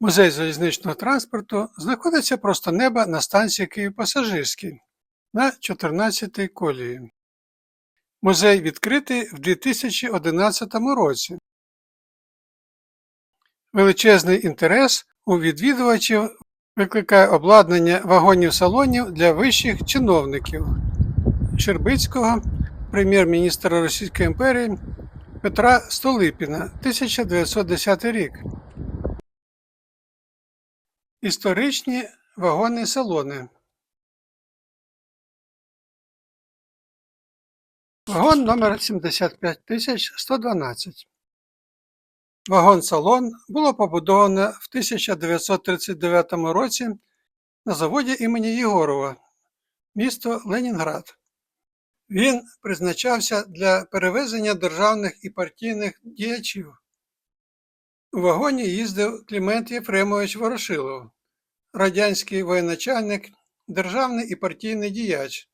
Музей залізничного транспорту знаходиться просто неба на станції Київ-Пасажирський на 14-й колії. Музей відкритий в 2011 році. Величезний інтерес у відвідувачів викликає обладнання вагонів-салонів для вищих чиновників Щербицького, прем'єр-міністра Російської імперії Петра Столипіна, 1910 рік. Історичні вагони-салони. Вагон номер 75112. Вагон-салон було побудовано в 1939 році на заводі імені Єгорова, місто Ленінград. Він призначався для перевезення державних і партійних діячів. У вагоні їздив Клімент Єфремович Ворошилов, радянський воєначальник, державний і партійний діяч,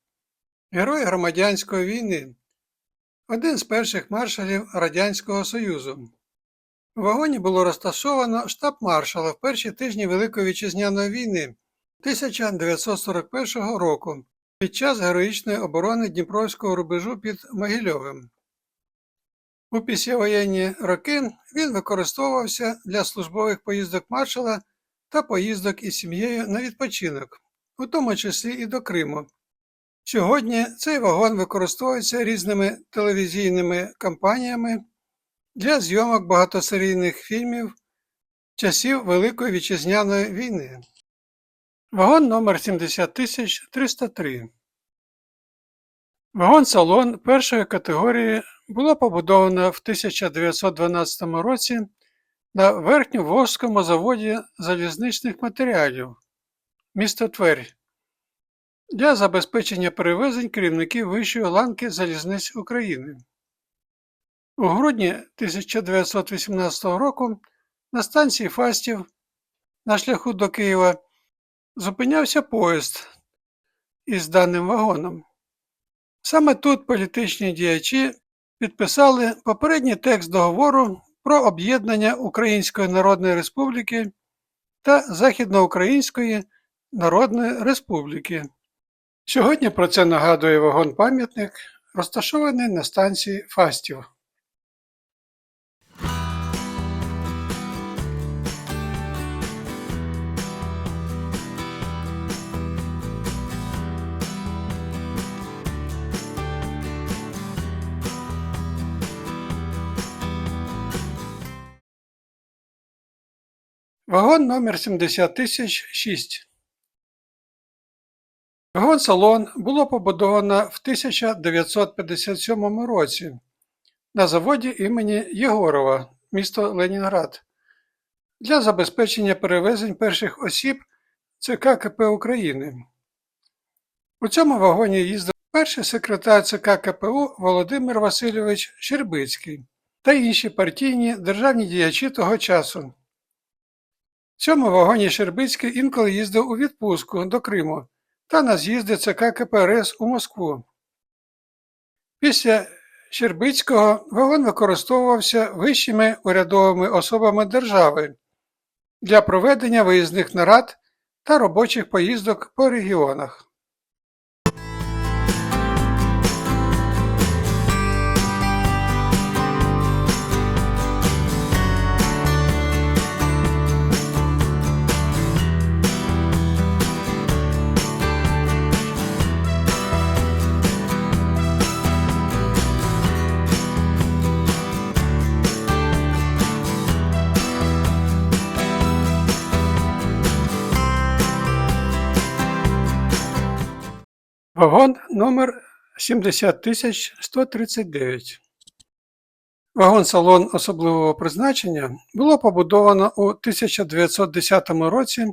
герой громадянської війни, один з перших маршалів Радянського Союзу. У вагоні було розташовано штаб маршала в перші тижні Великої Вітчизняної війни 1941 року під час героїчної оборони Дніпровського рубежу під Могильовим. У післявоєнні роки він використовувався для службових поїздок маршала та поїздок із сім'єю на відпочинок, у тому числі і до Криму. Сьогодні цей вагон використовується різними телевізійними компаніями для зйомок багатосерійних фільмів часів Великої Вітчизняної війни. Вагон номер 70303 Вагон-салон першої категорії було побудовано в 1912 році на Верхньоволжському заводі залізничних матеріалів місто Тверь для забезпечення перевезень керівників вищої ланки залізниць України. У грудні 1918 року на станції Фастів на шляху до Києва зупинявся поїзд із даним вагоном. Саме тут політичні діячі підписали попередній текст договору про об'єднання Української Народної Республіки та Західноукраїнської Народної Республіки. Сьогодні про це нагадує вагон-пам'ятник, розташований на станції Фастів. Вагон номер 70006 Вагон-салон було побудовано в 1957 році на заводі імені Єгорова, місто Ленінград, для забезпечення перевезень перших осіб ЦК КП України. У цьому вагоні їздив перший секретар ЦК КПУ Володимир Васильович Щербицький та інші партійні державні діячі того часу. Цьому вагоні Щербицький інколи їздив у відпустку до Криму та на з'їзди ЦК КПРС у Москву. Після Щербицького вагон використовувався вищими урядовими особами держави для проведення виїзних нарад та робочих поїздок по регіонах. Вагон номер 70139 Вагон-салон особливого призначення було побудовано у 1910 році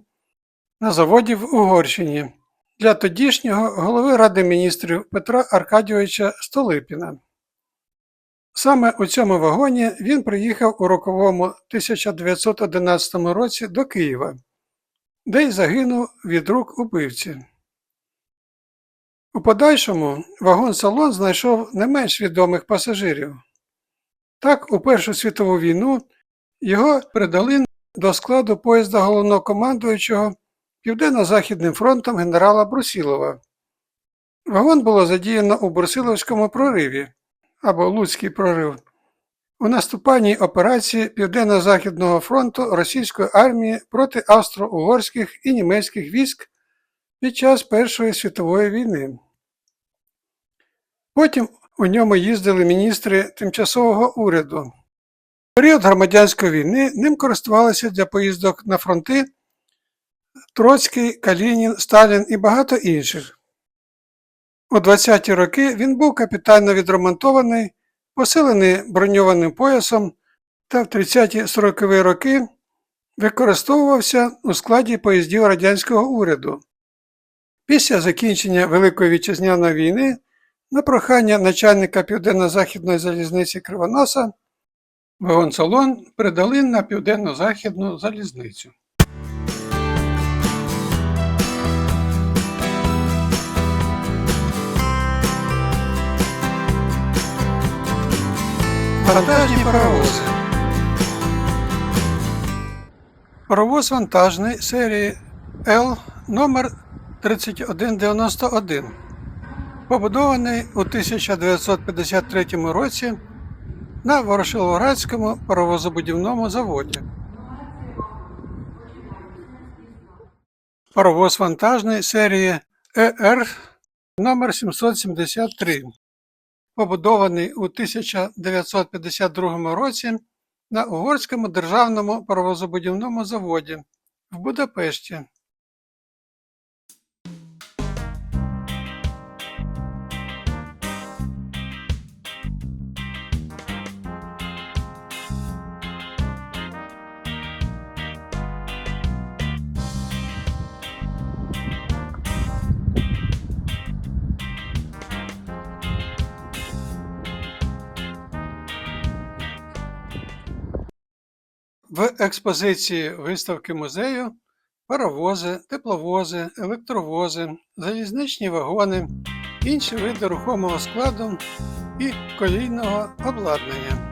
на заводі в Угорщині для тодішнього голови Ради міністрів Петра Аркадійовича Столипіна. Саме у цьому вагоні він приїхав у роковому 1911 році до Києва, де й загинув від рук убивці. У подальшому вагон-салон знайшов не менш відомих пасажирів. Так, у Першу світову війну його передали до складу поїзда головнокомандуючого Південно-Західним фронтом генерала Брусілова. Вагон було задіяно у Брусиловському прориві або Луцький прорив у наступальній операції Південно-Західного фронту російської армії проти австро-угорських і німецьких військ під час Першої світової війни. Потім у ньому їздили міністри тимчасового уряду. В період громадянської війни ним користувалися для поїздок на фронти Троцький, Калінін, Сталін і багато інших. У 20-ті роки він був капітально відремонтований, посилений броньованим поясом та в 30-40-ві роки використовувався у складі поїздів радянського уряду. Після закінчення Великої вітчизняної війни на прохання начальника Південно-Західної залізниці Кривоноса вагон-салон передали на Південно-Західну залізницю. Вантажні паровози. Паровоз вантажний серії L номер 3191, побудований у 1953 році на Ворошиловградському паровозобудівному заводі. Паровоз вантажний серії ER номер 773 побудований у 1952 році на Угорському державному паровозобудівному заводі в Будапешті. В експозиції виставки музею паровози, тепловози, електровози, залізничні вагони, інші види рухомого складу і колійного обладнання.